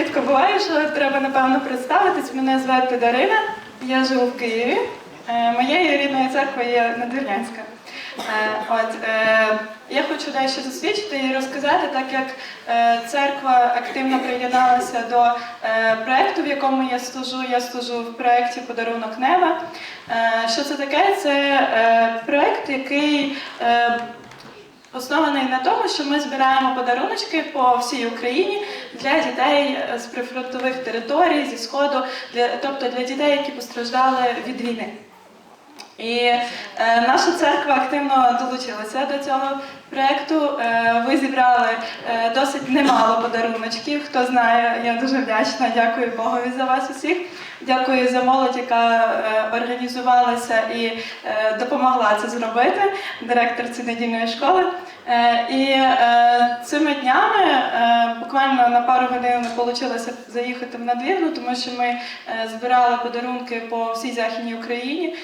рідко буває, що треба напевно представитись. Мене звати Дарина, я живу в Києві. Е, Моєю рідною церквою є Надвірнянська. Е, От е, я хочу дещо засвідчити і розказати, так як церква активно приєдналася до проекту, в якому я служу. Я служу в проєкті Подарунок Нева. Е, Що це таке? Це проект, який Оснований на тому, що ми збираємо подаруночки по всій Україні для дітей е, з прифронтових територій, зі сходу, для, тобто для дітей, які постраждали від війни. І е, наша церква активно долучилася до цього проєкту. Е, ви зібрали е, досить немало подаруночків. Хто знає, я дуже вдячна. Дякую Богові за вас усіх. Дякую за молодь, яка е, організувалася і допомогла це зробити. Директорці недільної школи. І цими днями буквально на пару годин вийшло заїхати в надвірну, тому що ми збирали подарунки по всій західній Україні.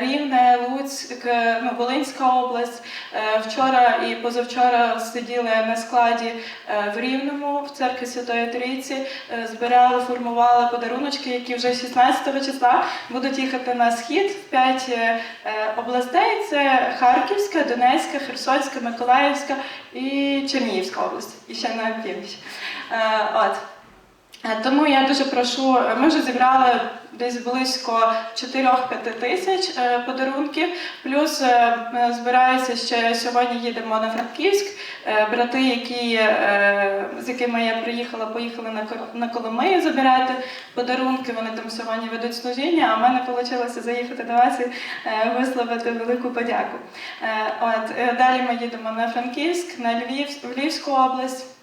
Рівне, Луцьк, ну, Волинська область. Е, Вчора і позавчора сиділи на складі е, в Рівному в церкві Святої Трійці, е, збирали, формували подаруночки, які вже 16 числа будуть їхати на схід в п'ять е, областей: це Харківська, Донецька, Херсонська, Миколаївська і Чернігівська область, і ще на північ. От. Е, Тому я дуже прошу, е, ми вже зібрали десь близько 4-5 тисяч е, подарунків. Плюс збираюся ще сьогодні їдемо на Франківськ. Брати, які, з якими я приїхала, поїхали на Коломию забирати подарунки. Вони там сьогодні ведуть служіння. А в мене вийшло заїхати до вас і висловити велику подяку. От далі ми їдемо на Франківськ, на Львів, Львівську область.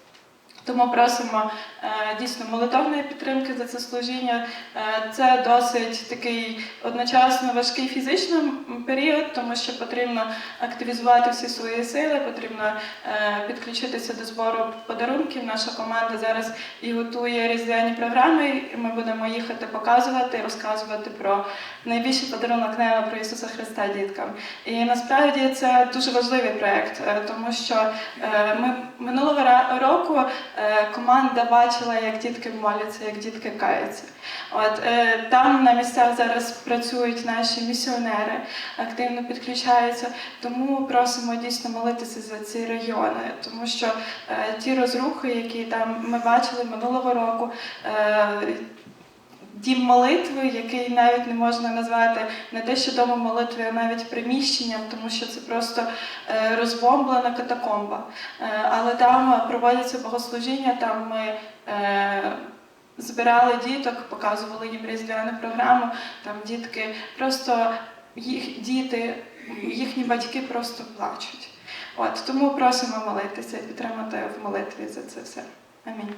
Тому просимо е, дійсно молитовної підтримки за це служіння. Е, Це досить такий одночасно важкий фізичний період, тому що потрібно активізувати всі свої сили, потрібно е, підключитися до збору подарунків. Наша команда зараз і готує різдвяні програми. і Ми будемо їхати показувати, розказувати про найбільший подарунок неба про Ісуса Христа діткам. І насправді це дуже важливий проект, тому що ми минулого ра- року е, команда бачила, як дітки моляться, як дітки каються. От е, там на місцях зараз працюють наші місіонери, активно підключаються. Тому просимо дійсно молитися за ці регіони, тому що е, ті розрухи, які там ми бачили минулого року. Дім молитви, який навіть не можна назвати не те, що домом молитви, а навіть приміщенням, тому що це просто е, розбомблена катакомба. Е, Але там проводяться богослужіння, там ми е, збирали діток, показували їм різдвяну програму. Там дітки просто їх діти, їхні батьки просто плачуть. От тому просимо молитися і підтримати в молитві за це все. Амінь.